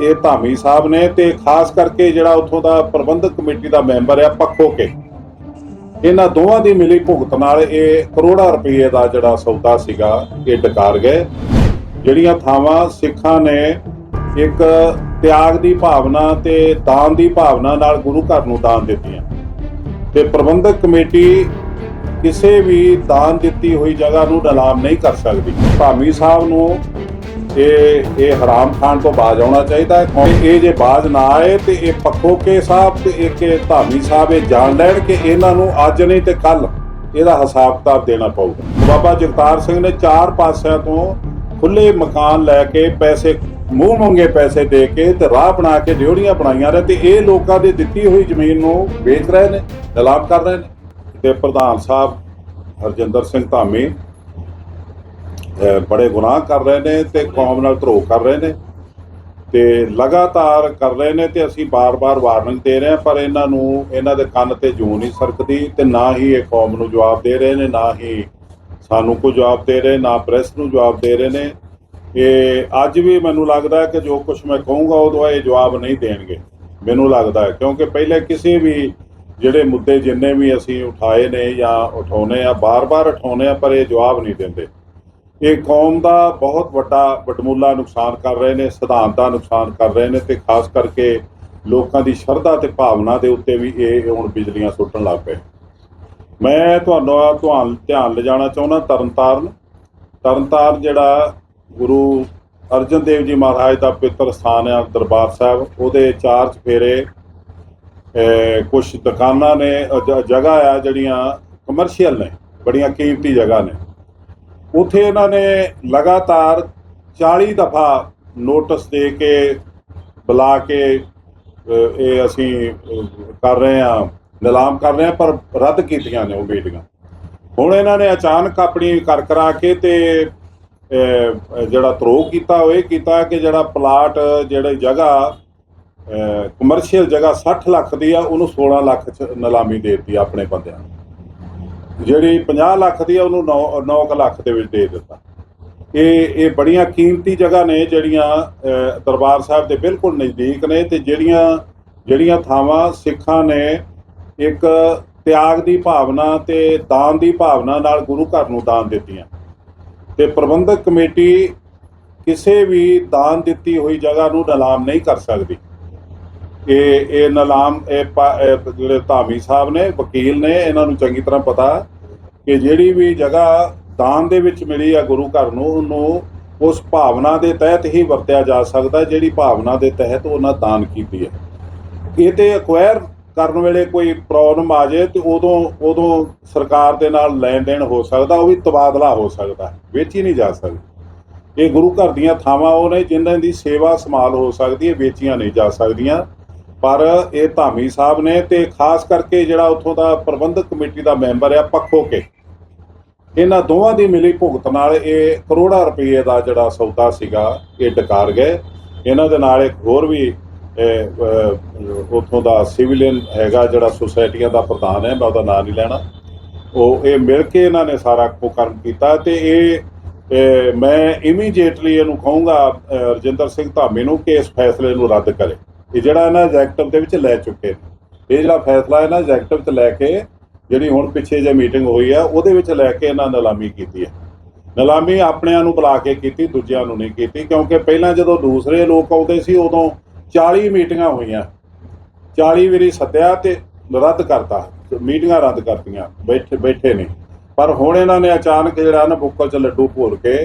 ਇਹ ਧਾਮੀ ਸਾਹਿਬ ਨੇ ਤੇ ਖਾਸ ਕਰਕੇ ਜਿਹੜਾ ਉੱਥੋਂ ਦਾ ਪ੍ਰਬੰਧਕ ਕਮੇਟੀ ਦਾ ਮੈਂਬਰ ਆ ਪੱਖੋ ਕੇ। ਇਹਨਾਂ ਦੋਵਾਂ ਦੀ ਮਿਲੀ ਭੁਗਤ ਨਾਲ ਇਹ ਕਰੋੜਾਂ ਰੁਪਏ ਦਾ ਜਿਹੜਾ ਸੌਦਾ ਸੀਗਾ, ਇਹ ਡਕਾਰ ਗਏ। ਜਿਹੜੀਆਂ ਥਾਵਾਂ ਸਿੱਖਾਂ ਨੇ ਇੱਕ ਤਿਆਗ ਦੀ ਭਾਵਨਾ ਤੇ ਦਾਨ ਦੀ ਭਾਵਨਾ ਨਾਲ ਗੁਰੂ ਘਰ ਨੂੰ ਦਾਨ ਦਿੱਤੀਆਂ। ਤੇ ਪ੍ਰਬੰਧਕ ਕਮੇਟੀ ਕਿਸੇ ਵੀ ਦਾਨ ਦਿੱਤੀ ਹੋਈ ਜਗ੍ਹਾ ਨੂੰ ਨਿਲਾਮ ਨਹੀਂ ਕਰ ਸਕਦੀ। ਧਾਮੀ ਸਾਹਿਬ ਨੂੰ ਇਹ ਇਹ ਹਰਾਮ ਖਾਨ ਤੋਂ ਬਾਜ ਆਉਣਾ ਚਾਹੀਦਾ ਹੈ। ਇਹ ਜੇ ਬਾਜ ਨਾ ਆਏ ਤੇ ਇਹ ਪੱਖੋ ਕੇ ਸਾਹਿਬ ਤੇ ਇੱਕ ਇਹ ਧਾਮੀ ਸਾਹਿਬ ਇਹ ਜਾਣ ਲੈਣ ਕਿ ਇਹਨਾਂ ਨੂੰ ਅੱਜ ਨਹੀਂ ਤੇ ਕੱਲ ਇਹਦਾ ਹਿਸਾਬ ਕਿਤਾਬ ਦੇਣਾ ਪਊਗਾ। ਬਾਬਾ ਜਗਤਾਰ ਸਿੰਘ ਨੇ ਚਾਰ ਪਾਸਿਆਂ ਤੋਂ ਖੁੱਲੇ ਮਕਾਨ ਲੈ ਕੇ ਪੈਸੇ, ਮੂੰਹ ਮੰਗੇ ਪੈਸੇ ਦੇ ਕੇ ਤੇ ਰਾਹ ਬਣਾ ਕੇ ਡਿਉੜੀਆਂ ਬਣਾਈਆਂ ਨੇ ਤੇ ਇਹ ਲੋਕਾਂ ਦੀ ਦਿੱਤੀ ਹੋਈ ਜ਼ਮੀਨ ਨੂੰ ਵੇਚ ਰਹੇ ਨੇ, ਨਿਲਾਮ ਕਰ ਰਹੇ ਨੇ। ਤੇ ਪ੍ਰਧਾਨ ਸਾਹਿਬ ਹਰਜਿੰਦਰ ਸਿੰਘ ਧਾਮੀ ਬੜੇ ਗੁਨਾਹ ਕਰ ਰਹੇ ਨੇ ਤੇ ਕੌਮ ਨਾਲ ਧਰੋਹ ਕਰ ਰਹੇ ਨੇ ਤੇ ਲਗਾਤਾਰ ਕਰ ਰਹੇ ਨੇ ਤੇ ਅਸੀਂ ਬਾਰ-ਬਾਰ ਵਾਰਨਿੰਗ ਦੇ ਰਹੇ ਹਾਂ, ਪਰ ਇਹਨਾਂ ਨੂੰ, ਇਹਨਾਂ ਦੇ ਕੰਨ ਤੇ ਜੂੰ ਨਹੀਂ ਸਰਕਦੀ ਤੇ ਨਾ ਹੀ ਇਹ ਕੌਮ ਨੂੰ ਜਵਾਬ ਦੇ ਰਹੇ ਨੇ, ਨਾ ਹੀ ਸਾਨੂੰ ਕੋਈ ਜਵਾਬ ਦੇ ਰਹੇ, ਨਾ ਪ੍ਰੈਸ ਨੂੰ ਜਵਾਬ ਦੇ ਰਹੇ ਨੇ। ਇਹ ਅੱਜ ਵੀ ਮੈਨੂੰ ਲੱਗਦਾ ਕਿ ਜੋ ਕੁਝ ਮੈਂ ਕਹੂੰਗਾ, ਉਦੋਂ ਇਹ ਜਵਾਬ ਨਹੀਂ ਦੇਣਗੇ, ਮੈਨੂੰ ਲੱਗਦਾ ਹੈ। ਕਿਉਂਕਿ ਪਹਿਲੇ ਕਿਸੇ ਵੀ ਜਿਹੜੇ ਮੁੱਦੇ ਜਿੰਨੇ ਵੀ ਅਸੀਂ ਉਠਾਏ ਨੇ ਜਾਂ ਉਠਾਉਨੇ ਆ, ਬਾਰ-ਬਾਰ ਉਠਾਉਨੇ ਆ, ਪਰ ਇਹ ਜਵਾਬ ਨਹੀਂ ਦਿੰਦੇ। ਇਹ ਕੌਮ ਦਾ ਬਹੁਤ ਵੱਡਾ ਵਡਮੁੱਲਾ ਨੁਕਸਾਨ ਕਰ ਰਹੇ ਨੇ, ਸਿਧਾਂਤ ਦਾ ਨੁਕਸਾਨ ਕਰ ਰਹੇ ਨੇ ਤੇ ਖਾਸ ਕਰਕੇ ਲੋਕਾਂ ਦੀ ਸ਼ਰਧਾ ਤੇ ਭਾਵਨਾ ਦੇ ਉੱਤੇ ਵੀ ਇਹ ਹੁਣ ਬਿਜਲੀਆਂ ਸੁੱਟਣ ਲੱਗ ਪਏ। ਮੈਂ ਤੁਹਾਨੂੰ ਤੁਹਾਨੂੰ ਧਿਆਨ ਲਿਜਾਣਾ ਚਾਹੁੰਦਾ ਤਰਨਤਾਰਨ। ਤਰਨਤਾਰਨ ਜਿਹੜਾ ਗੁਰੂ ਅਰਜਨ ਦੇਵ ਜੀ ਮਹਾਰਾਜ ਦਾ ਪਵਿੱਤਰ ਸਥਾਨ ਹੈ ਦਰਬਾਰ ਸਾਹਿਬ, ਉਹਦੇ ਚਾਰ ਚਫੇਰੇ ਕੁਝ ਦੁਕਾਨਾਂ ਨੇ ਜ- ਜਗ੍ਹਾ ਆ ਜਿਹੜੀਆਂ ਕਮਰਸ਼ੀਅਲ ਨੇ, ਬੜੀਆਂ ਕੀਮਤੀ ਜਗ੍ਹਾ ਨੇ। ਉਥੇ ਇਹਨਾਂ ਨੇ ਲਗਾਤਾਰ 40 ਦਫਾ ਨੋਟਿਸ ਦੇ ਕੇ, ਬੁਲਾ ਕੇ ਇਹ ਅਸੀਂ ਕਰ ਰਹੇ ਹਾਂ, ਨਿਲਾਮ ਕਰ ਰਹੇ ਹਾਂ, ਪਰ ਰੱਦ ਕੀਤੀਆਂ ਨੇ ਉਹ ਮੀਟਿੰਗਾਂ ਹੁਣ ਇਹਨਾਂ ਨੇ ਅਚਾਨਕ ਆਪਣੀ ਕਰ ਕਰਾ ਕੇ ਤੇ ਜਿਹੜਾ ਧਰੋਹ ਕੀਤਾ, ਉਹ ਇਹ ਕੀਤਾ ਕਿ ਜਿਹੜਾ ਪਲਾਟ, ਜਿਹੜੇ ਜਗ੍ਹਾ ਕਮਰਸ਼ੀਅਲ ਜਗ੍ਹਾ 60 ਲੱਖ ਦੀ ਆ, ਉਹਨੂੰ 16 ਲੱਖ ਚ ਨਿਲਾਮੀ ਦੇ ਦਿੱਤੀ ਆਪਣੇ ਬੰਦਿਆਂ ਨੂੰ। ਜਿਹੜੀ 50 ਲੱਖ ਦੀ ਆ, ਉਹਨੂੰ 9 9 ਲੱਖ ਦੇ ਵਿੱਚ ਦੇ ਦਿੱਤਾ। ਇਹ ਇਹ ਬੜੀਆਂ ਕੀਮਤੀ ਜਗ੍ਹਾ ਨੇ ਜਿਹੜੀਆਂ ਦਰਬਾਰ ਸਾਹਿਬ ਦੇ ਬਿਲਕੁਲ ਨਜ਼ਦੀਕ ਨੇ ਤੇ ਜਿਹੜੀਆਂ ਜਿਹੜੀਆਂ ਥਾਵਾਂ ਸਿੱਖਾਂ ਨੇ ਇੱਕ ਤਿਆਗ ਦੀ ਭਾਵਨਾ ਤੇ ਦਾਨ ਦੀ ਭਾਵਨਾ ਨਾਲ ਗੁਰੂ ਘਰ ਨੂੰ ਦਾਨ ਦਿੱਤੀਆਂ। ਤੇ ਪ੍ਰਬੰਧਕ ਕਮੇਟੀ ਕਿਸੇ ਵੀ ਦਾਨ ਦਿੱਤੀ ਹੋਈ ਜਗ੍ਹਾ ਨੂੰ ਨਿਲਾਮ ਨਹੀਂ ਕਰ ਸਕਦੀ। ਕਿ ਇਹ ਨਿਲਾਮ, ਇਹ ਪਾ- ਇਹ ਜਿਹੜੇ ਧਾਮੀ ਸਾਹਿਬ ਨੇ, ਵਕੀਲ ਨੇ, ਇਹਨਾਂ ਨੂੰ ਚੰਗੀ ਤਰ੍ਹਾਂ ਪਤਾ ਕਿ ਜਿਹੜੀ ਵੀ ਜਗ੍ਹਾ ਦਾਨ ਦੇ ਵਿੱਚ ਮਿਲੀ ਆ ਗੁਰੂ ਘਰ ਨੂੰ, ਉਹਨੂੰ ਉਸ ਭਾਵਨਾ ਦੇ ਤਹਿਤ ਹੀ ਵਰਤਿਆ ਜਾ ਸਕਦਾ ਜਿਹੜੀ ਭਾਵਨਾ ਦੇ ਤਹਿਤ ਉਹਨਾਂ ਦਾਨ ਕੀਤੀ ਹੈ। ਇਹ ਤੇ ਅਕਵਾਇਰ ਕਰਨ ਵੇਲੇ ਕੋਈ ਪ੍ਰੋਬਲਮ ਆ ਜਾਏ ਤੇ ਉਦੋਂ ਉਦੋਂ ਸਰਕਾਰ ਦੇ ਨਾਲ ਲੈਣ ਦੇਣ ਹੋ ਸਕਦਾ, ਉਹ ਵੀ ਤਬਾਦਲਾ ਹੋ ਸਕਦਾ, ਵੇਚੀ ਨਹੀਂ ਜਾ ਸਕਦੀ। ਇਹ ਗੁਰੂ ਘਰ ਦੀਆਂ ਥਾਵਾਂ ਉਹ ਨੇ, ਜਿਨ੍ਹਾਂ ਦੀ ਸੇਵਾ ਸੰਭਾਲ ਹੋ ਸਕਦੀ ਹੈ, ਵੇਚੀਆਂ ਨਹੀਂ ਜਾ ਸਕਦੀਆਂ। ਪਰ ਇਹ ਧਾਮੀ ਸਾਹਿਬ ਨੇ ਤੇ ਖਾਸ ਕਰਕੇ ਜਿਹੜਾ ਉੱਥੋਂ ਦਾ ਪ੍ਰਬੰਧਕ ਕਮੇਟੀ ਦਾ ਮੈਂਬਰ ਆ ਪੱਖੋ ਕੇ ਇਹਨਾਂ ਦੋਵਾਂ ਦੀ ਮਿਲੀ ਭੁਗਤ ਨਾਲ ਇਹ ਕਰੋੜਾਂ ਰੁਪਏ ਦਾ ਜਿਹੜਾ ਸੌਦਾ ਸੀਗਾ ਇਹ ਡਕਾਰ ਗਏ। ਇਹਨਾਂ ਦੇ ਨਾਲ ਇੱਕ ਹੋਰ ਵੀ ਇਹ, ਉੱਥੋਂ ਦਾ ਸਿਵਲੀਅਨ ਹੈਗਾ ਜਿਹੜਾ ਸੁਸਾਇਟੀਆਂ ਦਾ ਪ੍ਰਧਾਨ ਹੈ ਮੈਂ ਉਹਦਾ ਨਾਮ ਨਹੀਂ ਲੈਣਾ। ਉਹ ਇਹ ਮਿਲ ਕੇ ਇਹਨਾਂ ਨੇ ਸਾਰਾ ਕੁਕਰਮ ਕੀਤਾ ਤੇ ਇਹ ਮੈਂ ਇਮੀਡੀਏਟਲੀ ਇਹਨੂੰ ਕਹੂੰਗਾ ਰਜਿੰਦਰ ਸਿੰਘ ਧਾਮੀ ਨੂੰ ਕਿ ਇਸ ਫੈਸਲੇ ਨੂੰ ਰੱਦ ਕਰੇ। ਇਹ ਜਿਹੜਾ ਇਹਨਾਂ ਐਗਜ਼ੈਕਟਿਵ ਦੇ ਵਿੱਚ ਲੈ ਚੁੱਕੇ ਨੇ। ਇਹ ਜਿਹੜਾ ਫੈਸਲਾ ਇਹਨਾਂ ਐਗਜ਼ੈਕਟਿਵ 'ਚ ਲੈ ਕੇ ਜਿਹੜੀ ਹੁਣ ਪਿੱਛੇ ਜੇ ਮੀਟਿੰਗ ਹੋਈ ਆ ਉਹਦੇ ਵਿੱਚ ਲੈ ਕੇ ਇਹਨਾਂ ਨਿਲਾਮੀ ਕੀਤੀ ਹੈ। ਨਿਲਾਮੀ ਆਪਣਿਆਂ ਨੂੰ ਬੁਲਾ ਕੇ ਕੀਤੀ, ਦੂਜਿਆਂ ਨੂੰ ਨਹੀਂ ਕੀਤੀ, ਕਿਉਂਕਿ ਪਹਿਲਾਂ ਜਦੋਂ ਦੂਸਰੇ ਲੋਕ ਆਉਂਦੇ ਸੀ, ਉਦੋਂ 40 ਮੀਟਿੰਗਾਂ ਹੋਈਆਂ। 40 ਵਾਰੀ ਸੱਦਿਆ ਤੇ ਰੱਦ ਕਰਤਾ। ਮੀਟਿੰਗਾਂ ਰੱਦ ਕਰਤੀਆਂ, ਬੈਠੇ ਬੈਠੇ ਨੇ ਪਰ ਹੁਣ ਇਹਨਾਂ ਨੇ ਅਚਾਨਕ ਜਿਹੜਾ ਨਾ ਬੁੱਕਲ 'ਚ ਲੱਡੂ ਭੋਰ ਕੇ,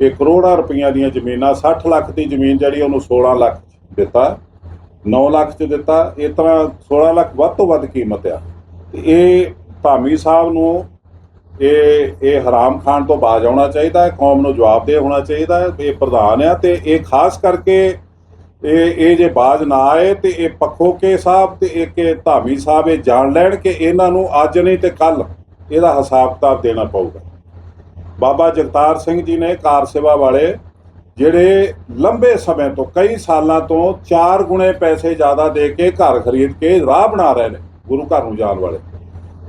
ਇਹ ਕਰੋੜਾਂ ਰੁਪਈਆ ਦੀਆਂ ਜ਼ਮੀਨਾਂ 60 ਲੱਖ ਦੀ ਜ਼ਮੀਨ ਜਿਹੜੀ ਉਹਨੂੰ 16 ਲੱਖ ਦਿੱਤਾ। 9 ਲੱਖ 'ਚ ਦਿੱਤਾ, ਇਸ ਤਰ੍ਹਾਂ 16 ਲੱਖ ਵੱਧ ਤੋਂ ਵੱਧ ਕੀਮਤ ਆ। ਤੇ ਇਹ ਧਾਮੀ ਸਾਹਿਬ ਨੂੰ ਇਹ ਇਹ ਹਰਾਮ ਖਾਨ ਤੋਂ ਬਾਜ ਆਉਣਾ ਚਾਹੀਦਾ ਹੈ, ਕੌਮ ਨੂੰ ਜਵਾਬਦੇਹ ਹੋਣਾ ਚਾਹੀਦਾ ਹੈ, ਇਹ ਪ੍ਰਧਾਨ ਆ ਤੇ ਇਹ ਖਾਸ ਕਰਕੇ ਇਹ ਇਹ ਜੇ ਬਾਜ ਨਾ ਆਏ ਤੇ ਇਹ ਪੱਖੋ ਕੇ ਸਾਹਿਬ ਤੇ ਇੱਕ ਇਹ ਧਾਮੀ ਸਾਹਿਬ ਇਹ ਜਾਣ ਲੈਣ ਕਿ ਇਹਨਾਂ ਨੂੰ ਅੱਜ ਨਹੀਂ ਤੇ ਕੱਲ ਇਹਦਾ ਹਿਸਾਬ ਕਿਤਾਬ ਦੇਣਾ ਪਊਗਾ। ਬਾਬਾ ਜਗਤਾਰ ਸਿੰਘ ਜੀ ਨੇ ਕਾਰ ਸੇਵਾ ਵਾਲੇ ਜਿਹੜੇ ਲੰਬੇ ਸਮੇਂ ਤੋਂ, ਕਈ ਸਾਲਾਂ ਤੋਂ 4 ਗੁਣੇ ਪੈਸੇ ਜ਼ਿਆਦਾ ਦੇ ਕੇ ਘਰ ਖਰੀਦ ਕੇ ਰਾਹ ਬਣਾ ਰਹੇ ਨੇ, ਗੁਰੂ ਘਰ ਨੂੰ ਜਾਣ ਵਾਲੇ।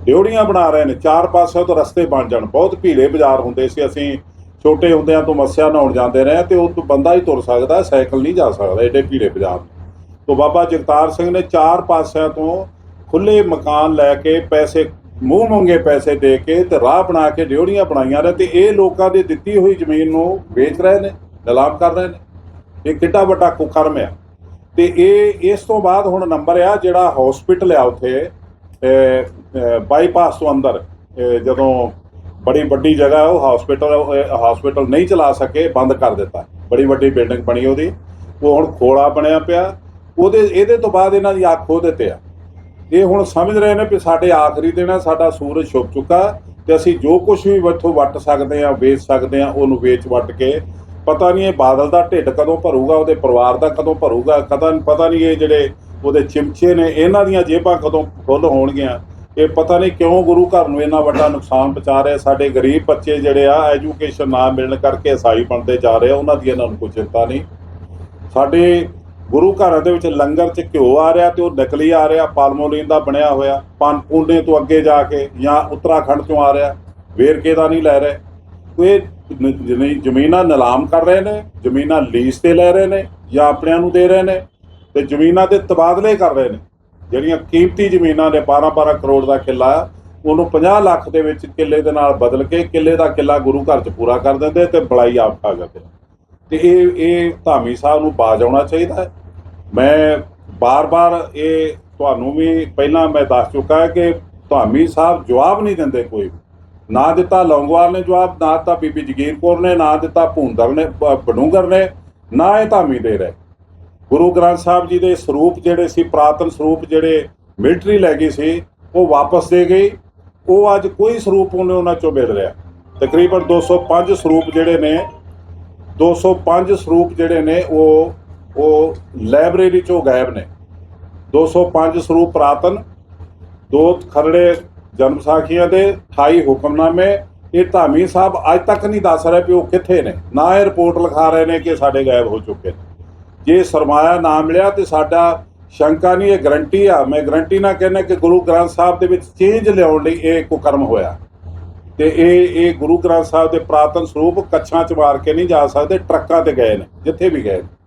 ਡਿਉੜੀਆਂ ਬਣਾ ਰਹੇ ਨੇ, ਚਾਰ ਪਾਸੇ ਤੋਂ ਰਸਤੇ ਬਣ ਜਾਣ। ਬਹੁਤ ਭੀੜੇ ਬਾਜ਼ਾਰ ਹੁੰਦੇ ਸੀ, ਅਸੀਂ ਛੋਟੇ ਹੁੰਦਿਆਂ ਤੋਂ ਮੱਸਿਆ ਨਹਾਉਣ ਜਾਂਦੇ ਰਹੇ ਤੇ ਉਹ ਬੰਦਾ ਹੀ ਤੁਰ ਸਕਦਾ, ਸਾਈਕਲ ਨਹੀਂ ਜਾ ਸਕਦਾ, ਏਡੇ ਭੀੜੇ ਬਾਜ਼ਾਰ। ਤੋਂ ਬਾਬਾ ਜਗਤਾਰ ਸਿੰਘ ਨੇ ਚਾਰ ਪਾਸਿਆਂ ਤੋਂ ਖੁੱਲੇ ਮਕਾਨ ਲੈ ਕੇ ਪੈਸੇ, ਮੂੰਹ ਮੰਗੇ ਪੈਸੇ ਦੇ ਕੇ ਤੇ ਰਾਹ ਬਣਾ ਕੇ ਡਿਉੜੀਆਂ ਬਣਾਈਆਂ ਨੇ ਤੇ ਇਹ ਲੋਕਾਂ ਦੀ ਦਿੱਤੀ ਹੋਈ ਜ਼ਮੀਨ ਨੂੰ ਵੇਚ ਰਹੇ ਨੇ। ਨਿਲਾਮ ਕਰ ਰਹੇ ਨੇ। ਇਹ ਕਿੱਡਾ ਵੱਡਾ ਕੁਕਰਮ ਆ। ਤੇ ਇਹ, ਇਸ ਤੋਂ ਬਾਅਦ ਹੁਣ ਨੰਬਰ ਆ ਜਿਹੜਾ ਹਸਪੀਟਲ ਆ ਉੱਥੇ ਬਾਈਪਾਸ ਤੋਂ ਅੰਦਰ ਜਦੋਂ ਬੜੀ ਵੱਡੀ ਜਗ੍ਹਾ ਉਹ ਹਸਪੀਟਲ ਹਸਪੀਟਲ ਨਹੀਂ ਚਲਾ ਸਕੇ, ਬੰਦ ਕਰ ਦਿੱਤਾ। ਬੜੀ ਵੱਡੀ ਬਿਲਡਿੰਗ ਬਣੀ ਉਹਦੀ। ਉਹ ਹੁਣ ਖੋਲਾ ਬਣਿਆ ਪਿਆ। ਉਹਦੇ, ਇਹਦੇ ਤੋਂ ਬਾਅਦ ਇਹਨਾਂ ਦੀ ਅੱਖ ਖੋਹ ਦਿੱਤੇ ਆ। ਇਹ ਹੁਣ ਸਮਝ ਰਹੇ ਨੇ ਕਿ ਸਾਡੇ ਆਖਰੀ ਦਿਨ ਆ, ਸਾਡਾ ਸੂਰਜ ਛੁਪ ਚੁੱਕਾ। ਤੇ ਅਸੀਂ ਜੋ ਕੁਝ ਵੀ ਇੱਥੋਂ ਵੱਟ ਸਕਦੇ ਆ, ਵੇਚ ਸਕਦੇ ਆ, ਉਹਨੂੰ ਵੇਚ ਵੱਟ ਕੇ ਪਤਾ ਨਹੀਂ ਇਹ ਬਾਦਲ ਦਾ ਢਿੱਡ ਕਦੋਂ ਭਰੂਗਾ, ਉਹਦੇ ਪਰਿਵਾਰ ਦਾ ਕਦੋਂ ਭਰੂਗਾ, ਕਦਾਂ ਪਤਾ ਨਹੀਂ ਇਹ ਜਿਹੜੇ ਉਹਦੇ ਚਿਮਚੇ ਨੇ, ਇਹਨਾਂ ਦੀਆਂ ਜੇਬਾਂ ਕਦੋਂ ਫੁੱਲ ਹੋਣਗੀਆਂ। ਇਹ ਪਤਾ ਨਹੀਂ ਕਿਉਂ ਗੁਰੂ ਘਰ ਨੂੰ ਇੰਨਾ ਵੱਡਾ ਨੁਕਸਾਨ ਪਹੁੰਚਾ ਰਹੇ, ਸਾਡੇ ਗਰੀਬ ਬੱਚੇ ਜਿਹੜੇ ਆ, ਐਜੂਕੇਸ਼ਨ ਨਾ ਮਿਲਣ ਕਰਕੇ ਈਸਾਈ ਬਣਦੇ ਜਾ ਰਹੇ ਉਹਨਾਂ ਦੀ ਇਹਨਾਂ ਨੂੰ ਕੋਈ ਚਿੰਤਾ ਨਹੀਂ। ਸਾਡੇ ਗੁਰੂ ਘਰਾਂ ਦੇ ਵਿੱਚ ਲੰਗਰ 'ਚ ਘਿਓ ਆ ਰਿਹਾ ਤੇ ਉਹ ਨਕਲੀ ਆ ਰਿਹਾ, ਪਾਲਮੋਲੀਨ ਦਾ ਬਣਿਆ ਹੋਇਆ, ਪਨ ਪੁੰਡੇ ਤੋਂ ਅੱਗੇ ਜਾ ਕੇ ਜਾਂ ਉੱਤਰਾਖੰਡ ਤੋਂ ਆ ਰਿਹਾ, ਵੇਰਕੇ ਦਾ ਨਹੀਂ ਲੈ ਰਹੇ। ਉਹ ਇਹ ਜ਼ਮੀਨਾਂ ਨਿਲਾਮ ਕਰ ਰਹੇ ਨੇ ਜ਼ਮੀਨਾਂ ਲੀਜ਼ ਤੇ ਲੈ ਰਹੇ ਨੇ ਜਾਂ ਆਪਣਿਆਂ ਨੂੰ ਦੇ ਰਹੇ ਨੇ ਤੇ ਜ਼ਮੀਨਾਂ ਦੇ ਤਬਾਦਲੇ ਕਰ ਰਹੇ ਨੇ। ਜਿਹੜੀਆਂ ਕੀਮਤੀ ਜ਼ਮੀਨਾਂ ਨੇ 12-12 ਕਰੋੜ ਦਾ ਕਿੱਲਾ ਆ, ਉਹਨੂੰ 50 ਲੱਖ ਦੇ ਵਿੱਚ ਕਿੱਲੇ ਦੇ ਨਾਲ ਬਦਲ ਕੇ ਕਿੱਲੇ ਦਾ ਕਿੱਲਾ ਗੁਰੂ ਘਰ 'ਚ ਪੂਰਾ ਕਰ ਦਿੰਦੇ ਤੇ ਬੜਾਈ ਆਪ ਖਾ ਜਾਂਦੇ ਤੇ ਇਹ ਇਹ ਧਾਮੀ ਸਾਹਿਬ ਨੂੰ ਬਾਜ ਆਉਣਾ ਚਾਹੀਦਾ ਹੈ। ਮੈਂ ਬਾਰ-ਬਾਰ ਇਹ ਤੁਹਾਨੂੰ ਵੀ ਪਹਿਲਾਂ ਮੈਂ ਦੱਸ ਚੁੱਕਾ ਕਿ ਧਾਮੀ ਸਾਹਿਬ ਜਵਾਬ ਨਹੀਂ ਦਿੰਦੇ ਕੋਈ ਨਾ ਦਿੱਤਾ, ਲੌਂਗਵਾਲ ਨੇ ਜਵਾਬ, ਨਾ ਦਿੱਤਾ ਬੀਬੀ ਜਗੀਰ ਕੌਰ ਨੇ, ਨਾ ਦਿੱਤਾ ਭੂੰਦਰ ਨੇ ਬ- ਬਡੂੰਗਰ ਨੇ, ਨਾ ਇਹ ਧਾਮੀ ਦੇ ਰਹੇ। ਗੁਰੂ ਗ੍ਰੰਥ ਸਾਹਿਬ ਜੀ ਦੇ ਸਰੂਪ ਜਿਹੜੇ ਸੀ, ਪ੍ਰਾਤਨ ਸਰੂਪ ਜਿਹੜੇ ਮਿਲਟਰੀ ਲੈ ਗਈ ਸੀ, ਉਹ ਵਾਪਸ ਦੇ ਗਈ। ਉਹ ਅੱਜ ਕੋਈ ਸਰੂਪ ਉਹਨੇ ਉਹਨਾਂ ਚੋਂ ਮਿਲ ਰਿਹਾ ਤਕਰੀਬਨ 205 ਸਰੂਪ ਜਿਹੜੇ ਨੇ 205 ਸਰੂਪ ਜਿਹੜੇ ਨੇ, ਉਹ ਉਹ ਲਾਇਬ੍ਰੇਰੀ ਚੋਂ ਗਾਇਬ ਨੇ। 205 ਸਰੂਪ ਪ੍ਰਾਤਨ, ਦੋ ਖਰੜੇ ਜਨਮ ਸਾਖੀਆਂ ਦੇ 28 ਹੁਕਮਨਾਮੇ, ਇਹ ਧਾਮੀ ਸਾਹਿਬ ਅੱਜ ਤੱਕ ਨਹੀਂ ਦੱਸ ਰਹੇ ਕਿ ਉਹ ਕਿੱਥੇ ਨੇ। ਨਾ ਇਹ ਰਿਪੋਰਟ ਲਿਖਾ ਰਹੇ ਨੇ ਕਿ ਸਾਡੇ ਗਾਇਬ ਹੋ ਚੁੱਕੇ ਨੇ। ਜੇ ਸਰਮਾਇਆ ਨਾ ਮਿਲਿਆ ਤੇ ਸਾਡਾ ਸ਼ੰਕਾ ਨਹੀਂ, ਇਹ ਗਰੰਟੀ ਆ। ਮੈਂ ਗਰੰਟੀ ਨਾ ਕਹਿੰਦਾ ਕਿ ਗੁਰੂ ਗ੍ਰੰਥ ਸਾਹਿਬ ਦੇ ਵਿੱਚ ਚੇਂਜ ਲਿਆਉਣ ਲਈ ਇਹ ਕੁਕਰਮ ਹੋਇਆ। ਤੇ ਇਹ ਇਹ ਗੁਰੂ ਗ੍ਰੰਥ ਸਾਹਿਬ ਦੇ ਪ੍ਰਾਤਨ ਸਰੂਪ ਕੱਛਾਂ ਚ ਮਾਰ ਕੇ ਨਹੀਂ ਜਾ ਸਕਦੇ, ਟਰੱਕਾਂ ਤੇ ਗਏ ਨੇ, ਜਿੱਥੇ ਵੀ ਗਏ ਨੇ।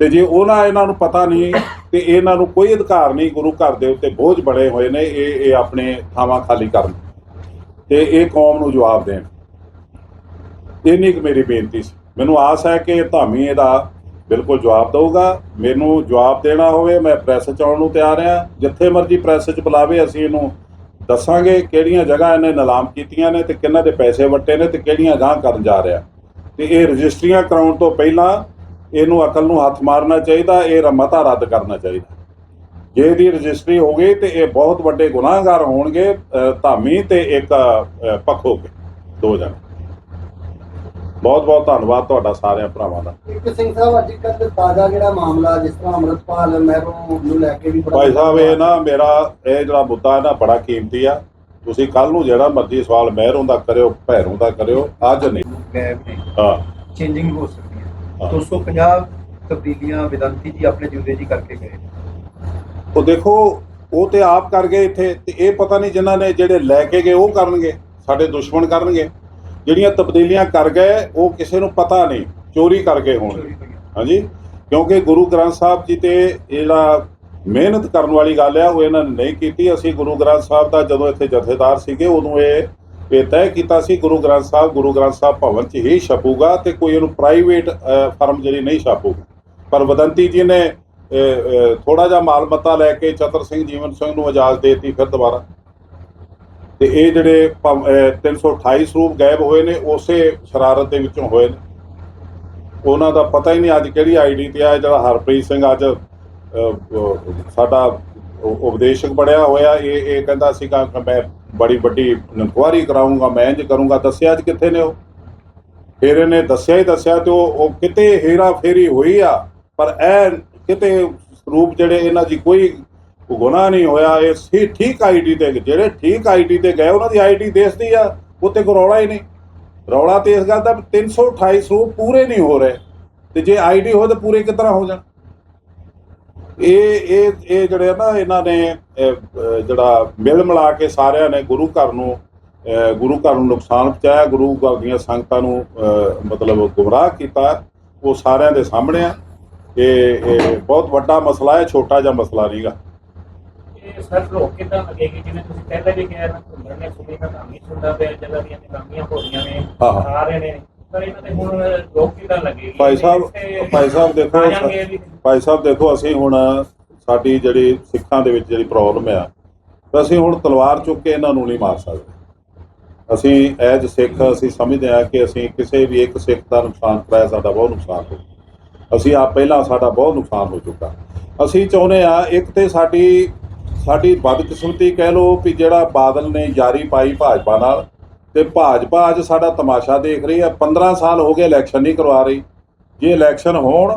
ਤੇ ਜੇ ਉਹਨਾਂ ਇਹਨਾਂ ਨੂੰ ਪਤਾ ਨਹੀਂ ਤੇ ਇਹਨਾਂ ਨੂੰ ਕੋਈ ਅਧਿਕਾਰ ਨਹੀਂ, ਗੁਰੂ ਘਰ ਦੇ ਉੱਤੇ ਬੋਝ ਬਣੇ ਹੋਏ ਨੇ, ਇਹ ਇਹ ਆਪਣੇ ਥਾਵਾਂ ਖਾਲੀ ਕਰਨ। ਤੇ ਇਹ ਕੌਮ ਨੂੰ ਜਵਾਬ ਦੇਣ। ਇੰਨੀ ਕੁ ਮੇਰੀ ਬੇਨਤੀ ਸੀ। ਮੈਨੂੰ ਆਸ ਹੈ ਕਿ ਧਾਮੀ ਇਹਦਾ ਬਿਲਕੁਲ ਜਵਾਬ ਦਊਗਾ। ਮੈਨੂੰ ਜਵਾਬ ਦੇਣਾ ਹੋਵੇ, ਮੈਂ ਪ੍ਰੈਸ ਚ ਆਉਣ ਨੂੰ ਤਿਆਰ ਹਾਂ। ਜਿੱਥੇ ਮਰਜ਼ੀ ਪ੍ਰੈਸ ਚ ਬੁਲਾਵੇ, ਅਸੀਂ ਇਹਨੂੰ ਦੱਸਾਂਗੇ ਕਿਹੜੀਆਂ ਜਗ੍ਹਾ ਇਹਨੇ ਨਿਲਾਮ ਕੀਤੀਆਂ ਨੇ ਤੇ ਕਿੰਨਾਂ ਦੇ ਪੈਸੇ ਵੱਟੇ ਨੇ ਤੇ ਕਿਹੜੀਆਂ ਗਾਂ ਕਰਨ ਜਾ ਰਿਹਾ। ਤੇ ਇਹ ਰਜਿਸਟਰੀਆਂ ਕਰਾਉਣ ਤੋਂ ਪਹਿਲਾਂ ਇਹਨੂੰ ਅਕਲ ਨੂੰ ਹੱਥ ਮਾਰਨਾ ਚਾਹੀਦਾ ਇਹ ਰਮਤਾ ਰੱਦ ਕਰਨਾ ਚਾਹੀਦਾ। ਜੇ ਇਹਦੀ ਰਜਿਸਟਰੀ ਹੋ ਗਈ ਤੇ ਇਹ ਬਹੁਤ ਵੱਡੇ ਗੁਨਾਹਗਾਰ ਹੋਣਗੇ ਧਾਮੀ ਤੇ ਇੱਕ ਅ, ਪੱਖੋ ਕੇ ਦੋ ਜਣੇ। ਬਹੁਤ ਬਹੁਤ ਧੰਨਵਾਦ ਤੁਹਾਡਾ ਸਾਰਿਆਂ ਭਰਾਵਾਂ ਦਾ। ਇੱਕ ਸਿੰਘ ਸਾਹਿਬ ਅੱਜ ਕੱਲ੍ਹ ਤਾਜ਼ਾ ਜਿਹੜਾ ਮਾਮਲਾ ਜਿਸ ਤਰ੍ਹਾਂ ਅੰਮ੍ਰਿਤਪਾਲ ਮਹਿਰੋਂ ਨੂੰ ਲੈ ਕੇ ਵੀ ਬੜਾ ਭਾਈ ਸਾਹਿਬ ਇਹ ਨਾ ਮੇਰਾ ਇਹ ਜਿਹੜਾ ਮੁੱਦਾ ਹੈ ਨਾ ਬੜਾ ਕੀਮਤੀ ਆ। ਤੁਸੀਂ ਕੱਲ ਨੂੰ ਜਿਹੜਾ ਮਰਜ਼ੀ ਸਵਾਲ ਮਹਿਰੋਂ ਦਾ ਕਰਿਓ ਭੈਰੋਂ ਦਾ ਕਰਿਓ ਅੱਜ ਨਹੀਂ। ਹਾਂ। ਚੇਂਜਿੰਗ ਹੋ ਸਕਦੀ। 250 ਤਬਦੀਲੀਆਂ ਵਿਦੰਤੀ ਜੀ ਆਪਣੇ ਜਿਉਂਦੇ ਜੀ ਕਰਕੇ ਗਏ। ਉਹ ਦੇਖੋ ਉਹ ਤੇ ਆਪ ਕਰ ਗਏ ਇੱਥੇ ਤੇ ਇਹ ਪਤਾ ਨਹੀਂ ਜਿਨ੍ਹਾਂ ਨੇ ਜਿਹੜੇ ਲੈ ਕੇ ਗਏ ਉਹ ਕਰਨਗੇ ਸਾਡੇ ਦੁਸ਼ਮਣ ਕਰਨਗੇ। ਜਿਹੜੀਆਂ ਤਬਦੀਲੀਆਂ ਕਰ ਗਏ ਉਹ ਕਿਸੇ ਨੂੰ ਪਤਾ ਨਹੀਂ ਚੋਰੀ ਕਰ ਗਏ ਹੋਣਗੇ। ਹਾਂਜੀ? ਕਿਉਂਕਿ ਗੁਰੂ ਗ੍ਰੰਥ ਸਾਹਿਬ ਜੀ ਤੇ ਜਿਹੜਾ ਮਿਹਨਤ ਕਰਨ ਵਾਲੀ ਗੱਲ ਆ ਉਹ ਇਹਨਾਂ ਨੇ ਨਹੀਂ ਕੀਤੀ। ਅਸੀਂ ਗੁਰੂ ਗ੍ਰੰਥ ਸਾਹਿਬ ਦਾ ਜਦੋਂ ਇੱਥੇ ਜਥੇਦਾਰ ਸੀਗੇ ਉਦੋਂ ਇਹ ਇਹ ਤੈਅ ਕੀਤਾ ਸੀ ਗੁਰੂ ਗ੍ਰੰਥ ਸਾਹਿਬ, ਗੁਰੂ ਗ੍ਰੰਥ ਸਾਹਿਬ ਭਵਨ 'ਚ ਹੀ ਛਪੂਗਾ ਤੇ ਕੋਈ ਇਹਨੂੰ ਪ੍ਰਾਈਵੇਟ ਫਰਮ ਜਿਹੜੀ ਨਹੀਂ ਛਾਪੂਗੀ। ਪਰ ਵਦੰਤੀ ਜੀ ਨੇ ਥੋੜਾ ਜਿਹਾ ਮਾਲ ਮਤਾ ਲੈ ਕੇ ਚਤਰ ਸਿੰਘ, ਜੀਵਨ ਸਿੰਘ ਨੂੰ ਇਜਾਜ਼ਤ ਦੇ ਦਿੱਤੀ ਫਿਰ ਦੁਬਾਰਾ। ਤੇ ਇਹ ਜਿਹੜੇ ਭਵ- ਅਹ 328 ਸਰੂਪ ਗਾਇਬ ਹੋਏ ਨੇ, ਉਸੇ ਸ਼ਰਾਰਤ ਦੇ ਵਿੱਚੋਂ ਹੋਏ ਨੇ। ਉਹਨਾਂ ਦਾ ਪਤਾ ਹੀ ਨਹੀਂ ਅੱਜ ਕਿਹੜੀ ਆਈਡੀ ਤੇ ਆ ਜਿਹੜਾ ਹਰਪ੍ਰੀਤ ਸਿੰਘ ਅੱਜ ਸਾਡਾ ਉਪਦੇਸ਼ਕ ਬਣਿਆ ਹੋਇਆ, ਇਹ ਇਹ ਕਹਿੰਦਾ ਸੀਗਾ ਕਿ ਮੈਂ ਬੜੀ ਵੱਡੀ ਇਨਕੁਆਰੀ ਕਰਾਉਂਗਾ ਮੈਂ ਇੰਜ ਕਰੂੰਗਾ, ਦੱਸਿਆ ਅੱਜ ਕਿੱਥੇ ਨੇ ਉਹ? ਫਿਰ ਇਹਨੇ ਦੱਸਿਆ ਹੀ ਦੱਸਿਆ ਤੇ ਉਹ ਉਹ ਕਿਤੇ ਹੇਰਾ ਫੇਰੀ ਹੋਈ ਆ, ਪਰ ਇਹ ਕਿਤੇ ਸਰੂਪ ਜਿਹੜੇ ਇਹਨਾਂ ਦੀ ਕੋਈ ਗੁਨਾਹ ਨਹੀਂ ਹੋਇਆ, ਇਹ ਸੀ ਠੀਕ ਆਈਡੀ ਤੇ, ਜਿਹੜੇ ਠੀਕ ਆਈਡੀ ਤੇ ਗਏ, ਉਹਨਾਂ ਦੀ ਆਈਡੀ ਦੇਸਦੀ ਆ ਉੱਤੇ ਕੋਈ ਰੌਲਾ ਹੀ ਨਹੀਂ। ਰੌਲਾ ਤੇ ਇਸ ਗੱਲ ਦਾ ਵੀ 328 ਸਰੂਪ ਪੂਰੇ ਨਹੀਂ ਹੋ ਰਹੇ, ਤੇ ਜੇ ਆਈਡੀ ਹੋ ਤਾਂ ਪੂਰੇ ਕਿਸ ਹੋ ਜਾਣ? ਇਹ ਇਹ ਇਹ ਜਿਹੜੇ ਆ ਨਾ ਇਹਨਾਂ ਨੇ ਜਿਹੜਾ ਮਿਲ ਮਿਲਾ ਕੇ ਸਾਰਿਆਂ ਨੇ ਗੁਰੂ ਘਰ ਨੂੰ ਗੁਰੂ ਘਰ ਨੂੰ ਨੁਕਸਾਨ ਪਹੁੰਚਾਇਆ ਗੁਰੂ ਘਰ ਦੀਆਂ ਸੰਗਤਾਂ ਨੂੰ ਮਤਲਬ ਗੁੰਮਰਾਹ ਕੀਤਾ ਉਹ ਸਾਰਿਆਂ ਦੇ ਸਾਹਮਣੇ ਆ। ਇਹ ਇਹ ਬਹੁਤ ਵੱਡਾ ਮਸਲਾ ਹੈ ਛੋਟਾ ਜਿਹਾ ਮਸਲਾ ਨਹੀਂਗਾ। ਇਹ ਸਰ ਰੋਕ ਕਿਦਾਂ ਲੱਗੇਗੀ ਜਿਵੇਂ ਤੁਸੀਂ ਪਹਿਲਾਂ ਵੀ ਕਿਹਾ ਨਾ ਘੁੰਮਣ ਨੇ ਸੁਣੀ ਨਾ ਕੰਮ ਹੀ ਸੁਣਦਾ ਪਿਆ ਜਗ੍ਹਾ ਦੀਆਂ ਨਿਗਾਮੀਆਂ ਹੋ ਰਹੀਆਂ ਨੇ। ਆ ਰਹੇ ਨੇ। ਪਰ ਇਹਨਾਂ ਤੇ ਹੁਣ ਰੋਕ ਕਿਦਾਂ ਲੱਗੇਗੀ ਭਾਈ ਸਾਹਿਬ ਭਾਈ ਸਾਹਿਬ ਦੇਖੋ ਆ। ਭਾਈ ਸਾਹਿਬ ਦੇਖੋ ਅਸੀਂ ਹੁਣ ਸਾਡੀ ਜਿਹੜੀ ਸਿੱਖਾਂ ਦੇ ਵਿੱਚ ਜਿਹੜੀ ਪ੍ਰੋਬਲਮ ਆ ਅਸੀਂ ਹੁਣ ਤਲਵਾਰ ਚੁੱਕ ਕੇ ਇਹਨਾਂ ਨੂੰ ਨਹੀਂ ਮਾਰ ਸਕਦੇ। ਅਸੀਂ ਐਜ ਸਿੱਖ ਅਸੀਂ ਸਮਝਦੇ ਹਾਂ ਕਿ ਅਸੀਂ ਕਿਸੇ ਵੀ ਇੱਕ ਸਿੱਖ ਦਾ ਨੁਕਸਾਨ ਕਰਾਇਆ ਸਾਡਾ ਬਹੁਤ ਨੁਕਸਾਨ ਹੋ ਅਸੀਂ ਆ ਪਹਿਲਾਂ ਸਾਡਾ ਬਹੁਤ ਨੁਕਸਾਨ ਹੋ ਚੁੱਕਾ। ਅਸੀਂ ਚਾਹੁੰਦੇ ਆ ਇੱਕ ਤੇ ਸਾਡੀ ਸਾਡੀ ਬਦਕਿਸਮਤੀ ਕਹਿ ਲਓ ਵੀ ਜਿਹੜਾ ਬਾਦਲ ਨੇ ਯਾਰੀ ਪਾਈ ਭਾਜਪਾ ਨਾਲ ਤੇ ਭਾਜਪਾ ਅੱਜ ਸਾਡਾ ਤਮਾਸ਼ਾ ਦੇਖ ਰਹੀ ਹੈ। 15 ਸਾਲ ਹੋ ਗਏ ਇਲੈਕਸ਼ਨ ਨਹੀਂ ਕਰਵਾ ਰਹੀ। ਜੇ ਇਲੈਕਸ਼ਨ ਹੋਣ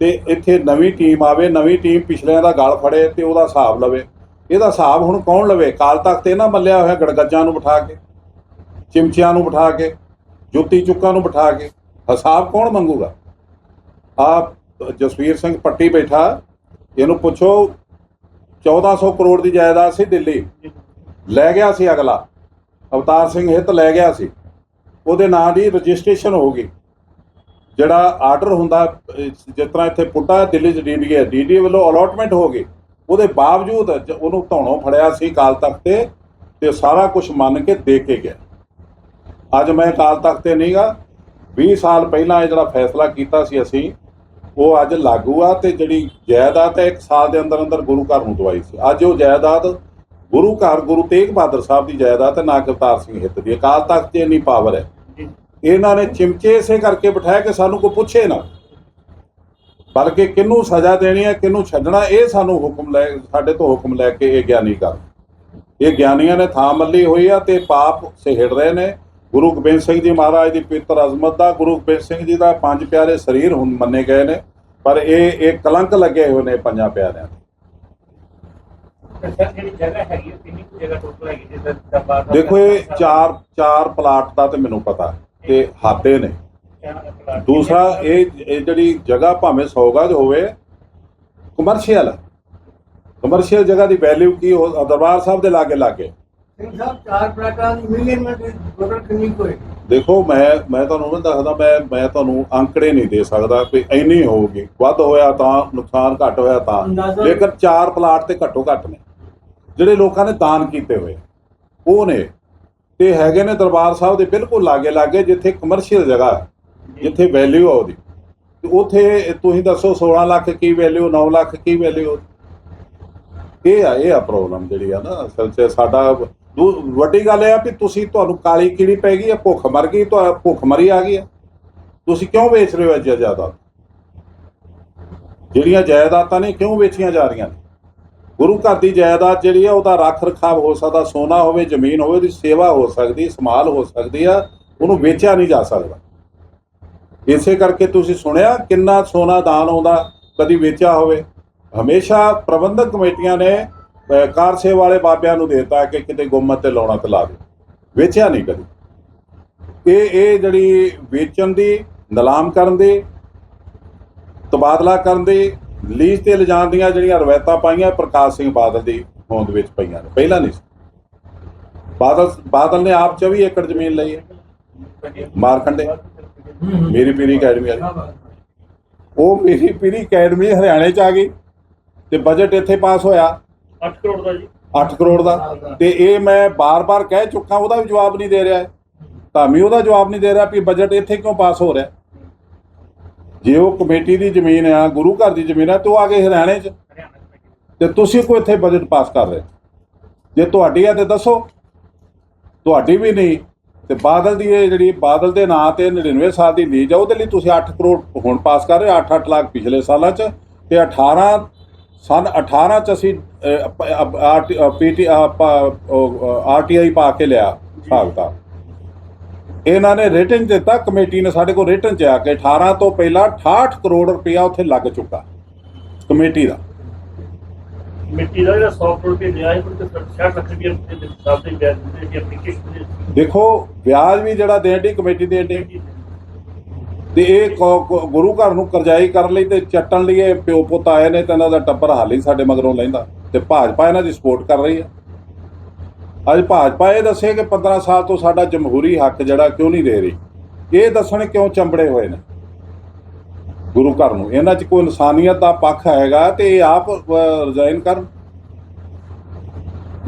ਤੇ ਇੱਥੇ ਨਵੀਂ ਟੀਮ ਆਵੇ, ਨਵੀਂ ਟੀਮ ਪਿਛਲਿਆਂ ਦਾ ਗਲ ਫੜੇ ਤੇ ਉਹਦਾ ਹਿਸਾਬ ਲਵੇ। ਇਹਦਾ ਹਿਸਾਬ ਹੁਣ ਕੌਣ ਲਵੇ? ਕਾਲ ਤੱਕ ਤੇ ਨਾ ਮੱਲਿਆ ਹੋਇਆ ਗੜਗੱਜਾਂ ਨੂੰ ਬਿਠਾ ਕੇ, ਚਿਮਚਿਆਂ ਨੂੰ ਬਿਠਾ ਕੇ, ਜੁੱਤੀ ਚੁੱਕਾਂ ਨੂੰ ਬਿਠਾ ਕੇ। ਹਿਸਾਬ ਕੌਣ ਮੰਗੂਗਾ? ਆਪ ਜਸਵੀਰ ਸਿੰਘ ਪੱਟੀ ਬੈਠਾ। ਇਹਨੂੰ ਪੁੱਛੋ 1400 ਕਰੋੜ ਦੀ ਜਾਇਦਾਦ ਸੀ ਦਿੱਲੀ। ਲੈ ਗਿਆ ਸੀ ਅਗਲਾ। ਅਵਤਾਰ ਸਿੰਘ ਹਿੱਤ ਲੈ ਗਿਆ ਸੀ। ਉਹਦੇ ਨਾਂ ਦੀ ਰਜਿਸਟ੍ਰੇਸ਼ਨ ਹੋ ਗਈ। ਜਿਹੜਾ ਆਰਡਰ ਹੁੰਦਾ, ਜਿਸ ਤਰ੍ਹਾਂ ਇੱਥੇ ਪੁੱਟਾ, ਦਿੱਲੀ ਚ ਡੀਡੀ ਹੈ ਡੀਡੀ ਵੱਲੋਂ ਅਲਾਟਮੈਂਟ ਹੋ ਗਈ। ਉਹਦੇ ਬਾਵਜੂਦ ਜ- ਉਹਨੂੰ ਧੌਣੋਂ ਫੜਿਆ ਸੀ ਕਾਲ ਤਖਤ ਤੇ ਤੇ ਸਾਰਾ ਕੁਝ ਮੰਨ ਕੇ ਦੇ ਕੇ ਗਿਆ। ਅੱਜ ਮੈਂ ਕਾਲ ਤਖਤ ਤੇ ਨਹੀਂਗਾ। 20 ਸਾਲ ਪਹਿਲਾਂ ਇਹ ਜਿਹੜਾ ਫੈਸਲਾ ਕੀਤਾ ਸੀ ਅਸੀਂ, ਉਹ ਅੱਜ ਲਾਗੂ ਆ ਤੇ ਜਿਹੜੀ ਜਾਇਦਾਦ ਹੈ, ਇੱਕ ਸਾਲ ਦੇ ਅੰਦਰ ਅੰਦਰ ਗੁਰੂ ਘਰ ਨੂੰ ਦਵਾਈ ਸੀ। ਅੱਜ ਉਹ ਜਾਇਦਾਦ ਗੁਰੂ ਘਰ ਗੁਰੂ ਤੇਗ ਬਹਾਦਰ ਸਾਹਿਬ ਦੀ ਜਾਇਦਾਦ ਹੈ ਨਾ ਕਿ ਅਵਤਾਰ ਸਿੰਘ ਹਿੱਤ ਦੀ। ਅਕਾਲ ਤਖਤ 'ਚ ਇੰਨੀ ਪਾਵਰ ਹੈ। ਇਹਨਾਂ ਨੇ ਚਿਮਚੇ ਇਸੇ ਕਰਕੇ ਬਿਠਾਇਆ ਕਿ ਸਾਨੂੰ ਕੋਈ ਪੁੱਛੇ ਨਾ। ਬਲਕਿ ਕਿਹਨੂੰ ਸਜ਼ਾ ਦੇਣੀ ਹੈ ਕਿਹਨੂੰ ਛੱਡਣਾ ਇਹ ਸਾਨੂੰ ਹੁਕਮ ਲੈ ਸਾਡੇ ਤੋਂ ਹੁਕਮ ਲੈ ਕੇ ਇਹ ਗਿਆਨੀ ਕਰ ਇਹ ਗਿਆਨੀਆਂ ਨੇ ਥਾਂ ਮੱਲੀ ਹੋਈ ਆ ਤੇ ਪਾਪ ਸਿਹੜ ਰਹੇ ਨੇ। ਗੁਰੂ ਗੋਬਿੰਦ ਸਿੰਘ ਜੀ ਮਹਾਰਾਜ ਦੀ ਪਿੱਤਰ ਅਜ਼ਮਤ ਦਾ ਗੁਰੂ ਗੋਬਿੰਦ ਸਿੰਘ ਜੀ ਦਾ ਪੰਜ ਪਿਆਰੇ ਸਰੀਰ ਹੁਣ ਮੰਨੇ ਗਏ ਨੇ। ਪਰ ਇਹ ਇਹ ਕਲੰਕ ਲੱਗੇ ਹੋਏ ਨੇ ਪੰਜਾਂ ਪਿਆਰਿਆਂ ਦੇਖੋ ਇਹ ਚਾਰ ਚਾਰ ਪਲਾਟ ਦਾ ਤੇ ਮੈਨੂੰ ਪਤਾ ਤੇ ਹਾਤੇ ਨੇ। ਦੂਸਰਾ ਇਹ ਇਹ ਜਿਹੜੀ ਜਗ੍ਹਾ ਭਾਵੇਂ 100 ਗਜ ਹੋਵੇ ਕਮਰਸ਼ੀਅਲ ਕਮਰਸ਼ੀਅਲ ਜਗ੍ਹਾ ਦੀ ਵੈਲਿਊ ਕੀ ਹੋ ਦਰਬਾਰ ਸਾਹਿਬ ਦੇ ਲਾਗੇ ਲਾਗੇ। ਸਿੰਘ ਸਾਹਿਬ ਚਾਰ ਪ੍ਰਕਾਰ ਦੀ ਮਿਲੀਅਨ ਵਿੱਚ ਟੋਟਲ ਕਿੰਨੀ ਕੁ ਹੋਏਗੀ? ਦੇਖੋ ਮੈਂ ਮੈਂ ਤੁਹਾਨੂੰ ਨਹੀਂ ਦੱਸਦਾ ਮੈਂ ਮੈਂ ਤੁਹਾਨੂੰ ਅੰਕੜੇ ਨਹੀਂ ਦੇ ਸਕਦਾ ਕਿ ਇੰਨੀ ਹੋਊਗੀ। ਵੱਧ ਹੋਇਆ ਤਾਂ ਨੁਕਸਾਨ ਘੱਟ ਹੋਇਆ ਤਾਂ। ਲੇਕਿਨ ਚਾਰ ਪਲਾਟ ਤੇ ਘੱਟੋ ਘੱਟ ਨੇ। ਜਿਹੜੇ ਲੋਕਾਂ ਨੇ ਦਾਨ ਕੀਤੇ ਹੋਏ, ਉਹ ਨੇ, ਤੇ ਹੈਗੇ ਨੇ ਦਰਬਾਰ ਸਾਹਿਬ ਦੇ ਬਿਲਕੁਲ ਲਾਗੇ ਲਾਗੇ ਜਿੱਥੇ ਕਮਰਸ਼ੀਅਲ ਜਗ੍ਹਾ ਜਿੱਥੇ ਵੈਲਿਊ ਆ ਉਹਦੀ। ਤੇ ਉੱਥੇ, ਤੁਸੀਂ ਦੱਸੋ 16 ਲੱਖ ਕੀ ਵੈਲਿਊ 9 ਲੱਖ ਕੀ ਵੈਲਿਊ ਇਹ ਆ ਇਹ ਆ ਪ੍ਰੋਬਲਮ ਜਿਹੜੀ ਆ ਨਾ, ਅਸਲ 'ਚ ਸਾਡਾ ਦੂ- ਵੱਡੀ ਗੱਲ ਇਹ ਆ ਵੀ ਤੁਸੀਂ ਤੁਹਾਨੂੰ ਕਾਲੀ ਕੀੜੀ ਪੈ ਗਈ ਆ, ਭੁੱਖ ਮਰ ਗਈ ਤਾਂ ਭੁੱਖ ਮਰੀ ਆ ਗਈ ਆ। ਤੁਸੀਂ ਕਿਉਂ ਵੇਚ ਰਹੇ ਹੋ ਅੱਜ ਜਾਇਦਾਦ ਜਿਹੜੀਆਂ ਜਾਇਦਾਦਾਂ ਨੇ ਕਿਉਂ ਵੇਚੀਆਂ ਜਾ ਰਹੀਆਂ ਨੇ? ਗੁਰੂ ਘਰ ਦੀ ਜਾਇਦਾਦ ਜਿਹੜੀ ਆ, ਉਹਦਾ ਰੱਖ ਰਖਾਵ ਹੋ ਸਕਦਾ, ਸੋਨਾ ਹੋਵੇ, ਜ਼ਮੀਨ ਹੋਵੇ, ਉਹਦੀ ਸੇਵਾ ਹੋ ਸਕਦੀ, ਸੰਭਾਲ ਹੋ ਸਕਦੀ ਆ, ਉਹਨੂੰ ਵੇਚਿਆ ਨਹੀਂ ਜਾ ਸਕਦਾ। ਇਸੇ ਕਰਕੇ ਤੁਸੀਂ ਸੁਣਿਆ ਕਿੰਨਾ ਸੋਨਾ ਦਾਨ ਆਉਂਦਾ, ਕਦੀ ਵੇਚਿਆ ਹੋਵੇ। ਹਮੇਸ਼ਾ ਪ੍ਰਬੰਧਕ ਕਮੇਟੀਆਂ ਨੇ ਕਾਰ ਸੇਵਾ ਵਾਲੇ ਬਾਬਿਆਂ ਨੂੰ ਦੇਤਾ ਕਿ ਕਿਤੇ ਗੁੰਮਤ ਤੇ ਲਾਉਣਾ ਤੇ ਲਾ ਦੇ ਵੇਚਿਆ ਨਹੀਂ ਕਦੀ। ਇਹ ਇਹ ਜਿਹੜੀ ਵੇਚਣ ਦੀ, ਨਿਲਾਮ ਕਰਨ ਦੀ, ਤਬਾਦਲਾ ਕਰਨ ਦੀ ਲੀਜ਼ ਤੇ ਲਿਜਾਣ ਦੀਆਂ ਜਿਹੜੀਆਂ ਰਵਾਇਤਾਂ ਪਾਈਆਂ ਪ੍ਰਕਾਸ਼ ਸਿੰਘ ਬਾਦਲ ਦੀ ਹੋਂਦ ਵਿੱਚ ਪਈਆਂ ਨੇ। ਪਹਿਲਾਂ ਨਹੀਂ ਸੀ। ਬਾਦਲ ਬਾਦਲ ਨੇ ਆਪ 24 ਏਕੜ ਜ਼ਮੀਨ ਲਈ ਹੈ। ਮਾਰਕੰਡੇ ਮੇਰੀ ਪੀਰੀ ਅਕੈਡਮੀ ਵਾਲੀ। ਉਹ ਮੇਰੀ ਪੀਰੀ ਅਕੈਡਮੀ ਹਰਿਆਣੇ ਚ ਆ ਗਈ ਤੇ ਬਜਟ ਇੱਥੇ ਪਾਸ ਹੋਇਆ। 8 ਕਰੋੜ ਦਾ ਜੀ। 8 ਕਰੋੜ ਦਾ। ਤੇ ਇਹ ਮੈਂ ਬਾਰ-ਬਾਰ ਕਹਿ ਚੁੱਕਾ ਉਹਦਾ ਵੀ ਜਵਾਬ ਨਹੀਂ ਦੇ ਰਿਹਾ। ਧਾਮੀ ਉਹਦਾ ਜਵਾਬ ਨਹੀਂ ਦੇ ਰਿਹਾ ਵੀ ਬਜਟ ਇੱਥੇ ਕਿਉਂ ਪਾਸ ਹੋ ਰਿਹਾ। ਜੇ ਉਹ ਕਮੇਟੀ ਦੀ ਜ਼ਮੀਨ ਆ, ਗੁਰੂ ਘਰ ਦੀ ਜ਼ਮੀਨ ਆ, ਤੇ ਉਹ ਆ ਗਏ ਹਰਿਆਣੇ 'ਚ। ਹਰਿਆਣਾ ਤੇ ਤੁਸੀਂ ਕੋਈ ਇੱਥੇ ਬਜਟ ਪਾਸ ਕਰ ਰਹੇ? ਜੇ ਤੁਹਾਡੀ ਆ ਤੇ ਦੱਸੋ। ਤੁਹਾਡੀ ਵੀ ਨਹੀਂ, ਤੇ ਬਾਦਲ ਦੀ ਇਹ ਜਿਹੜੀ, ਬਾਦਲ ਦੇ ਨਾਂ ਤੇ 99 ਸਾਲ ਦੀ ਲੀਜ਼ ਆ, ਉਹਦੇ ਲਈ ਤੁਸੀਂ 8 ਕਰੋੜ ਹੁਣ ਪਾਸ ਕਰ ਰਹੇ 8-8 ਲੱਖ ਪਿਛਲੇ ਸਾਲਾਂ 'ਚ। ਤੇ 18 ਸਨ 18 'ਚ ਅਸੀਂ ਪੀਟੀ ਆਰਟੀਆਈ ਪਾ ਕੇ ਲਿਆ ਹਿਸਾਬ ਦਾ ਇਹਨਾਂ ਨੇ ਰਿਟਨ ਦਿੱਤਾ ਕਮੇਟੀ ਨੇ ਸਾਡੇ ਕੋਲ ਰਿਟਨ ਚ ਆ ਕੇ 18 ਤੋਂ ਪਹਿਲਾਂ 68 ਕਰੋੜ ਰੁਪਇਆ ਉੱਥੇ ਲੱਗ ਚੁੱਕਾ ਕਮੇਟੀ ਦਾ। ਮਿੱਟੀ ਦਾ ਜਿਹੜਾ 100 ਕਰੋੜ ਰੁਪਏ ਲਿਆ ਹੈ ਪਰ 60 ਲੱਖ ਰੁਪਏ ਦੇ ਹਿਸਾਬ ਦੇ ਵਿਆਜ ਦੇ ਦੀ ਐਪਲੀਕੇਸ਼ਨ ਦੇ ਦੇਖੋ ਵਿਆਜ ਵੀ ਜਿਹੜਾ ਦੇਣ ਦੀ ਕਮੇਟੀ ਦੇਣ ਦੀ ਤੇ ਇਹ ਗੁਰੂ ਘਰ ਨੂੰ ਕਰਜ਼ਾਈ ਕਰਨ ਲਈ ਤੇ ਚੱਟਣ ਲਈ ਇਹ ਪਿਓ ਪੁੱਤ ਆਏ ਨੇ ਤੇ ਇਹਨਾਂ ਦਾ ਟੱਬਰ ਹਾਲੀ ਸਾਡੇ ਮਗਰੋਂ ਲੈਂਦਾ ਤੇ ਭਾਜਪਾ ਇਹਨਾਂ ਦੀ ਸਪੋਰਟ ਕਰ ਰਹੀ ਹੈ। ਅੱਜ ਭਾਜਪਾ ਇਹ ਦੱਸੇ ਕਿ 15 ਸਾਲ ਤੋਂ ਸਾਡਾ ਜਮਹੂਰੀ ਹੱਕ ਜਿਹੜਾ ਕਿਉਂ ਨਹੀਂ ਦੇ ਰਹੀ? ਇਹ ਦੱਸਣ ਕਿਉਂ ਚੰਬੜੇ ਹੋਏ ਨੇ? ਗੁਰੂ ਘਰ ਨੂੰ। ਇਹਨਾਂ 'ਚ ਕੋਈ ਇਨਸਾਨੀਅਤ ਦਾ ਪੱਖ ਹੈਗਾ ਤੇ ਇਹ ਆਪ ਰਿਜ਼ਾਈਨ ਕਰਨ।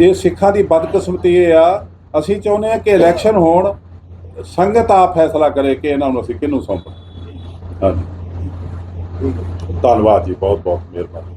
ਇਹ ਸਿੱਖਾਂ ਦੀ ਬਦਕਿਸਮਤੀ ਇਹ ਆ। ਅਸੀਂ ਚਾਹੁੰਦੇ ਆ ਕਿ ਇਲੈਕਸ਼ਨ ਹੋਣ, ਸੰਗਤ ਆਪ ਫੈਸਲਾ ਕਰੇ ਕਿ ਇਹਨਾਂ ਨੂੰ ਅਸੀਂ ਕਿਹਨੂੰ ਸੌਂਪਣਾ। ਹਾਂਜੀ। ਧੰਨਵਾਦ ਜੀ। ਬਹੁਤ ਬਹੁਤ ਮਿਹਰਬਾਨੀ।